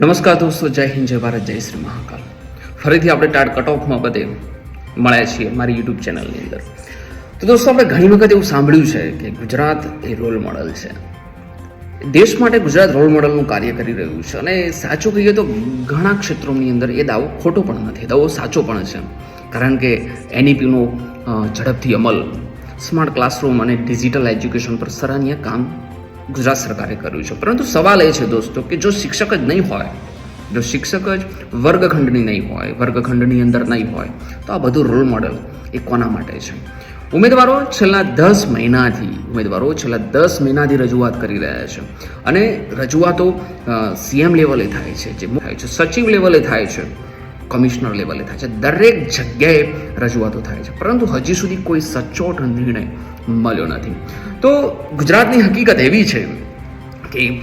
નમસ્કાર દોસ્તો, જય હિન્દ, જય ભારત, જય શ્રી મહાકાલ. ફરીથી આપણે ટાટ કટ ઓફમાં બધે મળ્યા છીએ મારી યુટ્યુબ ચેનલની અંદર. તો દોસ્તો, આપણે ઘણી વખત એવું સાંભળ્યું છે કે ગુજરાત એ રોલ મોડલ છે. દેશ માટે ગુજરાત રોલ મોડલનું કાર્ય કરી રહ્યું છે અને સાચું કહીએ તો ઘણા ક્ષેત્રોની અંદર એ દાવો ખોટો પણ નથી દાવો સાચો પણ છે. કારણ કે એનઈપીનો ઝડપથી અમલ, સ્માર્ટ ક્લાસરૂમ અને ડિજિટલ એજ્યુકેશન પર સરાહનીય કામ ગુજરાત સરકારે કર્યું છે. પરંતુ સવાલ એ છે દોસ્તો કે જો શિક્ષક જ નહીં હોય, જો શિક્ષક જ વર્ગખંડની નહીં હોય, વર્ગખંડની અંદર નહીં હોય, તો આ બધું રોલ મોડલ એ કોના માટે છે? ઉમેદવારો છેલ્લા દસ મહિનાથી, ઉમેદવારો છેલ્લા દસ મહિનાથી રજૂઆત કરી રહ્યા છે. અને રજૂઆતો સીએમ લેવલે થાય છે, જે થાય છે, સચિવ લેવલે થાય છે કમિશનર લેવલે થાય છે. દરેક જગ્યાએ રજૂઆતો થાય છે. પરંતુ હજી સુધી કોઈ સચોટ નિર્ણય મળ્યો નથી. તો ગુજરાતની હકીકત એવી છે કે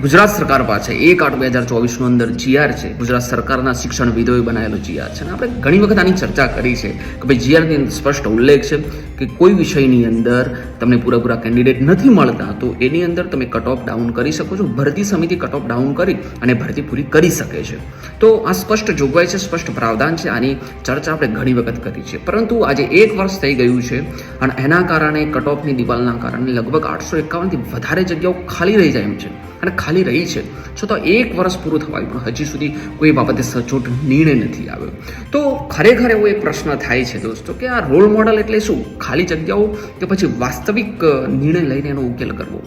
ગુજરાત સરકાર પાસે એક આઠ બે હજાર ચોવીસનું અંદર જીઆર છે. ગુજરાત સરકારના શિક્ષણવિદોએ બનાવેલો જીઆર છે. અને આપણે ઘણી વખત આની ચર્ચા કરી છે કે ભાઈ જીઆરની અંદર સ્પષ્ટ ઉલ્લેખ છે કે કોઈ વિષયની અંદર તમને પૂરેપૂરા કેન્ડિડેટ નથી મળતા, તો એની અંદર તમે કટ ઓફ ડાઉન કરી શકો છો. ભરતી સમિતિ કટ ઓફ ડાઉન કરી અને ભરતી પૂરી કરી શકે છે. તો આ સ્પષ્ટ જોગવાઈ છે, સ્પષ્ટ પ્રાવધાન છે, આની ચર્ચા આપણે ઘણી વખત કરી છે. પરંતુ આજે એક વર્ષ થઈ ગયું છે અને એના કારણે કટ ઓફની દિવાલના કારણે લગભગ આઠસો એકાવનથી વધારે જગ્યાઓ ખાલી રહી જાય એમ છે. અને ખાલી રહી છે. છતાં એક વર્ષ પૂરું થવાયું, પણ હજી સુધી કોઈ બાબતે સચોટ નિર્ણય નથી આવ્યો. તો ખરેખર એવો એક પ્રશ્ન થાય છે દોસ્તો, કે આ રોલ મોડલ એટલે શું? ખાલી જગ્યાઓ કે પછી વાસ્તવિક અ, નિર્ણય લઈને એનો ઉકેલ કરવો.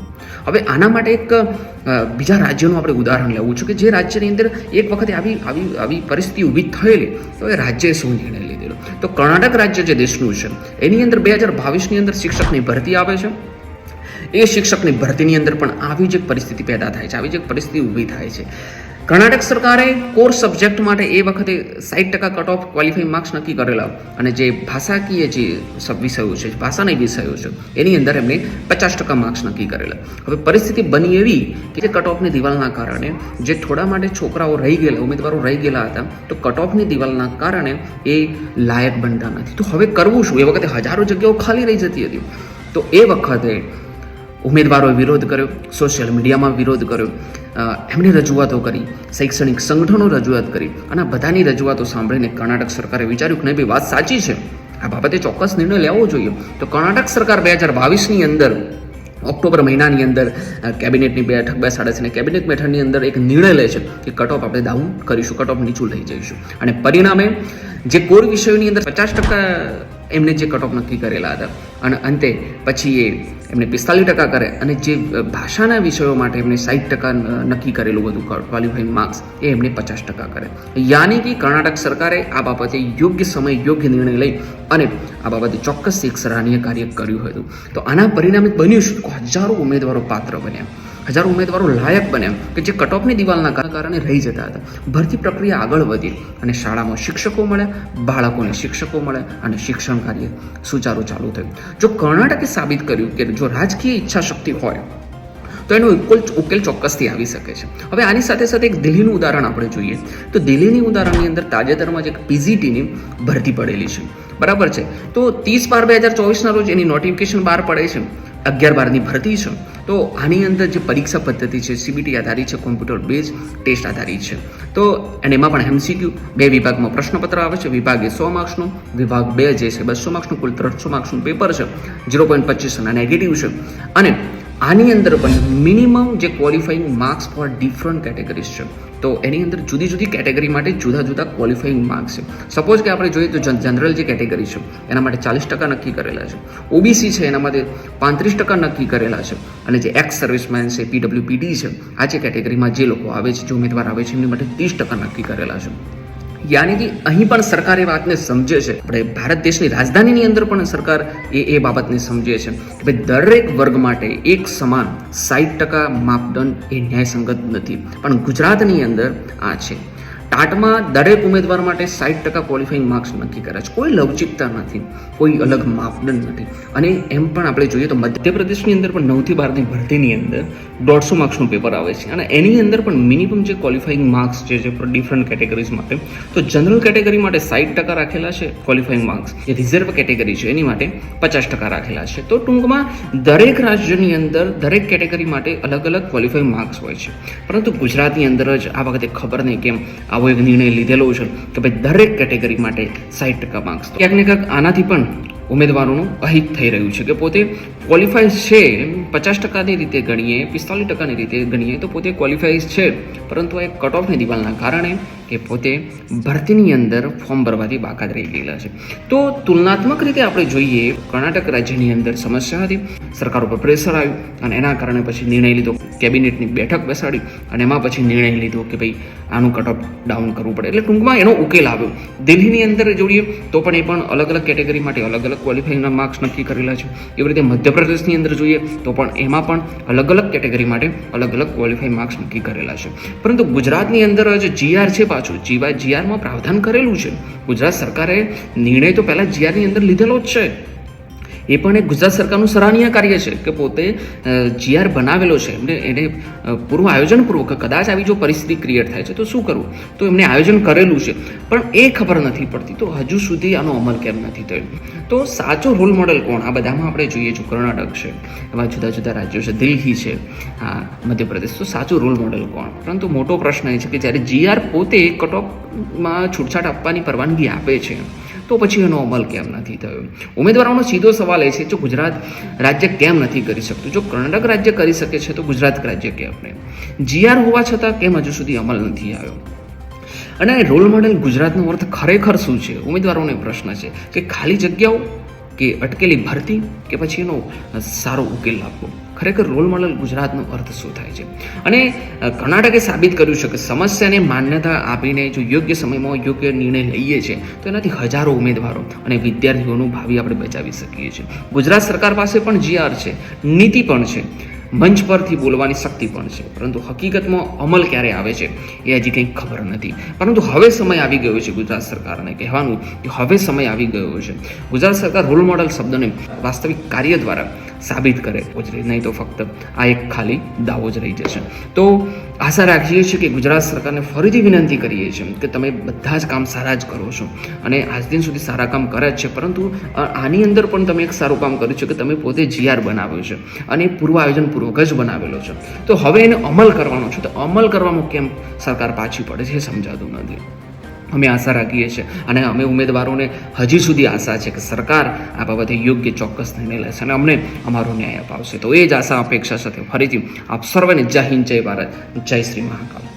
હવે આના માટે એક બીજા રાજ્યનું આપણે ઉદાહરણ લેવું છે કે જે રાજ્યની અંદર એક વખતે આવી આવી આવી પરિસ્થિતિ ઊભી થયેલી તો એ રાજ્યએ શું નિર્ણય લીધેલો? તો કર્ણાટક રાજ્ય જે દેશનું છે એની અંદર બે હજાર બાવીસની અંદર શિક્ષકની ભરતી આવે છે. એ શિક્ષકની ભરતીની અંદર પણ આવી જ એક પરિસ્થિતિ પેદા થાય છે આવી જ એક પરિસ્થિતિ ઊભી થાય છે. કર્ણાટક સરકારે કોર સબ્જેક્ટ માટે એ વખતે સાઠ ટકા કટ ઓફ ક્વોલિફાઈંગ માર્ક્સ નક્કી કરેલા. અને જે ભાષાકીય જે સબ વિષયો છે, ભાષાના વિષયો છે, એની અંદર એમણે પચાસ ટકા માર્ક્સ નક્કી કરેલા. હવે પરિસ્થિતિ બની એવી કે કટ ઓફની દિવાલના કારણે જે થોડા માટે છોકરાઓ રહી ગયેલા, ઉમેદવારો રહી ગયેલા હતા, તો કટ ઓફની દિવાલના કારણે એ લાયક બનતા નથી. તો હવે કરવું શું? એ વખતે હજારો જગ્યાઓ ખાલી રહી જતી હતી. તો એ વખતે ઉમેદવારોએ વિરોધ કર્યો સોશિયલ મીડિયામાં વિરોધ કર્યો. એમણે રજૂઆતો કરી, શૈક્ષણિક સંગઠનો રજૂઆત કરી અને આ બધાની રજૂઆતો સાંભળીને કર્ણાટક સરકારે વિચાર્યું કે નહીં, ભાઈ, વાત સાચી છે. આ બાબતે ચોક્કસ નિર્ણય લેવો જોઈએ. તો કર્ણાટક સરકાર બે હજાર બાવીસની અંદર, ઓક્ટોબર મહિનાની અંદર કેબિનેટની બેઠક બેસાડે છે કેબિનેટ બેઠકની અંદર એક નિર્ણય લે છે કે કટ ઓફ આપણે ડાઉન કરીશું, કટ ઓફ નીચું લઈ જઈશું. અને પરિણામે જે કોર વિષયોની અંદર પચાસ ટકા એમને જે કટ નક્કી કરેલા હતા. અને અંતે પછી એ એમને પિસ્તાલીસ ટકા કરે. અને જે ભાષાના વિષયો માટે એમને સાઠ ટકા નક્કી કરેલું બધું ક્વોલિફાઈંગ માર્ક્સ એ એમને પચાસ ટકા કરે. યાની કે કર્ણાટક સરકારે આ બાબતે યોગ્ય સમય, યોગ્ય નિર્ણય લઈ અને આ બાબતે ચોક્કસ એક સરાહનીય કાર્ય કર્યું હતું. તો આના પરિણામે બન્યું હજારો ઉમેદવારો પાત્ર બન્યા. હજારો ઉમેદવારો લાયક બને કે જે કટઓફની દિવાલના કારણે રહી જતા હતા. ભરતી પ્રક્રિયા આગળ વધી અને શાળામાં શિક્ષકો મળ્યા, બાળકોને શિક્ષકો મળ્યા અને શિક્ષણ કાર્ય સુચારું ચાલુ થયું. જો કર્ણાટકે સાબિત કર્યું કે જો રાજકીય ઈચ્છા શક્તિ હોય, તો એનો ઉકેલ ઉકેલ ચોક્કસથી આવી શકે છે. હવે આની સાથે સાથે એક દિલ્હીનું ઉદાહરણ આપણે જોઈએ. તો દિલ્હીની ઉદાહરણની અંદર તાજેતરમાં જ એક પીજીટીની ભરતી પડેલી છે. બરાબર છે? તો ત્રીસ બાર બે હજાર ચોવીસના રોજ એની નોટિફિકેશન બહાર પડે છે. અગિયાર બારની ભરતી છે. તો આની અંદર જે પરીક્ષા પદ્ધતિ છે સીબીટી આધારિત છે કોમ્પ્યુટર બેઝ ટેસ્ટ આધારિત છે. તો અને એમાં પણ એમસીક્યુ બે વિભાગમાં પ્રશ્નપત્ર આવે છે, વિભાગ એ સો માર્ક્સનું, વિભાગ બે જે છે, બસો માર્ક્સનું, કુલ ત્રણસો માર્ક્સનું પેપર છે ઝીરો પોઈન્ટ પચીસના નેગેટિવ છે. અને આની અંદર પણ મિનિમમ જે qualifying marks for different categories છે. તો એની અંદર જુદી જુદી કેટેગરી માટે જુદા જુદા ક્વોલિફાઈંગ માર્ક્સ છે. સપોઝ કે આપણે જોઈએ તો જનરલ જે કેટેગરી છે, એના માટે ચાલીસ ટકા નક્કી કરેલા છે. ઓબીસી છે, એના માટે પાંત્રીસ ટકા નક્કી કરેલા છે. અને જે એક્સ સર્વિસમેન છે પીડબ્લ્યુપીડી છે, આ જે કેટેગરીમાં જે લોકો આવે છે, જે ઉમેદવાર આવે છે, એમની માટે ત્રીસ ટકા નક્કી કરેલા છે. યાની કે અહીં પણ સરકાર એ વાતને સમજે છે. આપણે ભારત દેશની રાજધાનીની અંદર પણ સરકાર એ એ બાબતને સમજે છે કે ભાઈ દરેક વર્ગ માટે એક સમાન સાઠ ટકા માપદંડ એ ન્યાયસંગત નથી. પણ ગુજરાતની અંદર આ છે. ટાટમાં દરેક ઉમેદવાર માટે સાઠ ટકા ક્વોલિફાઈંગ માર્ક્સ નક્કી કર્યા છે. કોઈ લવચિકતા નથી, કોઈ અલગ માપદંડ નથી. અને એમ પણ આપણે જોઈએ તો મધ્યપ્રદેશની અંદર પણ નવથી બારની ભરતીની અંદર દોઢસો માર્ક્સનું પેપર આવે છે. અને એની અંદર પણ મિનિમમ જે ક્વોલિફાઈંગ માર્ક્સ છે જે ડિફરન્ટ કેટેગરીઝ માટે, તો જનરલ કેટેગરી માટે સાઠ ટકા રાખેલા છે ક્વોલિફાઈંગ માર્ક્સ જે રિઝર્વ કેટેગરી છે, એની માટે પચાસ ટકા રાખેલા છે. તો ટૂંકમાં દરેક રાજ્યની અંદર દરેક કેટેગરી માટે અલગ અલગ ક્વોલિફાઈંગ માર્ક્સ હોય છે. પરંતુ ગુજરાતની અંદર જ આ વખતે ખબર નહીં કેમ આવો એક નિર્ણય લીધેલો છે કે ભાઈ દરેક કેટેગરી માટે સાઠ ટકા માર્ક્સ ક્યાંક ને ક્યાંક આનાથી પણ ઉમેદવારોનું અહિત થઈ રહ્યું છે કે પોતે ક્વોલિફાઈઝ છે, પચાસ ટકાની રીતે ગણીએ, પિસ્તાલીસ ટકાની રીતે ગણીએ તો પોતે ક્વોલિફાઈઝ છે. પરંતુ એક કટ ઓફની દિવાલના કારણે કે પોતે ભરતીની અંદર ફોર્મ ભરવાથી બાકાત રહી ગયેલા છે. તો તુલનાત્મક રીતે આપણે જોઈએ, કર્ણાટક રાજ્યની અંદર સમસ્યા હતી. સરકાર ઉપર પ્રેશર આવ્યું અને એના કારણે પછી નિર્ણય લીધો. કેબિનેટની બેઠક બેસાડી અને એમાં પછી નિર્ણય લીધો કે ભાઈ, આનું કટ ઓફ ડાઉન કરવું પડે. એટલે ટૂંકમાં એનો ઉકેલ આવ્યો. દિલ્હીની અંદર જોઈએ, તો પણ એ પણ અલગ અલગ કેટેગરી માટે અલગ અલગ ક્વોલિફાઈંગના માર્ક્સ નક્કી કરેલા છે. એવી રીતે મધ્યપ્રદેશની અંદર જોઈએ, તો પણ એમાં પણ અલગ અલગ કેટેગરી માટે અલગ અલગ ક્વોલિફાઈ માર્ક્સ નક્કી કરેલા છે. પરંતુ ગુજરાતની અંદર જે જીઆર છે પાછું. જીવા જીઆરમાં પ્રાવધાન કરેલું છે. ગુજરાત સરકારે નિર્ણય તો પહેલાં જીઆરની અંદર લીધેલો જ છે. એ પણ એક ગુજરાત સરકારનું સરાહનીય કાર્ય છે કે પોતે જીઆર બનાવેલો છે. એમને, એને પૂર્વ આયોજનપૂર્વક કદાચ આવી જો પરિસ્થિતિ ક્રિએટ થાય છે તો શું કરવું? તો એમને આયોજન કરેલું છે. પણ એ ખબર નથી પડતી. તો હજુ સુધી આનો અમલ કેમ નથી થયો? તો સાચો રોલ મોડલ કોણ? આ બધામાં આપણે જોઈએ જો કર્ણાટક છે, એવા જુદા જુદા રાજ્યો છે, દિલ્હી છે, હા, મધ્યપ્રદેશ. તો સાચું રોલ મોડલ કોણ? પરંતુ મોટો પ્રશ્ન એ છે કે જ્યારે જીઆર પોતે કટ ઓફમાં છૂટછાટ આપવાની પરવાનગી આપે છે, તો પછી એનો અમલ કેમ નથી થયો? ઉમેદવારોનો સીધો સવાલ એ છે, જો ગુજરાત રાજ્ય કેમ નથી કરી શકતું? જો કર્ણાટક રાજ્ય કરી શકે છે, તો ગુજરાત રાજ્ય કેમ નહીં? જીઆર હોવા છતાં કેમ હજુ સુધી અમલ નથી આવ્યો? અને રોલ મોડેલ ગુજરાતનો અર્થ ખરેખર શું છે? ઉમેદવારોને પ્રશ્ન છે કે ખાલી જગ્યાઓ કે અટકેલી ભરતી કે પછી એનો સારો ઉકેલ આપવો ખરેખર રોલ મોડેલ ગુજરાતનો અર્થ શું થાય છે? અને કર્ણાટકે સાબિત કર્યું છે કે સમસ્યાને માન્યતા આપીને જો યોગ્ય સમયમાં યોગ્ય નિર્ણય લઈએ છીએ તો એનાથી હજારો ઉમેદવારો અને વિદ્યાર્થીઓનું ભાવિ આપણે બચાવી શકીએ છીએ. ગુજરાત સરકાર પાસે પણ જીઆર છે, નીતિ પણ છે. મંચ પરથી બોલવાની શક્તિ પણ છે. પરંતુ હકીકતમાં અમલ ક્યારે આવે છે એ હજી કંઈ ખબર નથી. પરંતુ હવે સમય આવી ગયો છે ગુજરાત સરકારને કહેવાનું કે હવે સમય આવી ગયો છે. ગુજરાત સરકાર રોલ મોડલ શબ્દને વાસ્તવિક કાર્ય દ્વારા સાબિત કરે જ નહીં તો ફક્ત આ એક ખાલી દાવો જ રહી જશે. તો આશા રાખીએ છીએ કે ગુજરાત સરકારને ફરીથી વિનંતી કરીએ છીએ કે તમે બધા જ કામ સારા જ કરો છો અને આજ દિન સુધી સારા કામ કરે જ છે. પરંતુ આની અંદર પણ તમે એક સારું કામ કર્યું છે કે તમે પોતે જીઆર બનાવ્યો છે અને પૂર્વ આયોજનપૂર્વક જ બનાવેલો છે. તો હવે એને અમલ કરવાનો છે. તો અમલ કરવામાં કેમ સરકાર પાછી પડે છે એ સમજાતું નથી. અમે આશા રાખીએ છીએ અને અમે ઉમેદવારોને હજી સુધી આશા છે કે સરકાર આ બાબતે યોગ્ય ચોક્કસ નિર્ણય લેશે અને અમને અમારો ન્યાય અપાવશે. તો એ જ આશા, અપેક્ષા સાથે ફરીથી આપ સર્વને જય હિન્દ, જય ભારત, જય શ્રી મહાકાલ.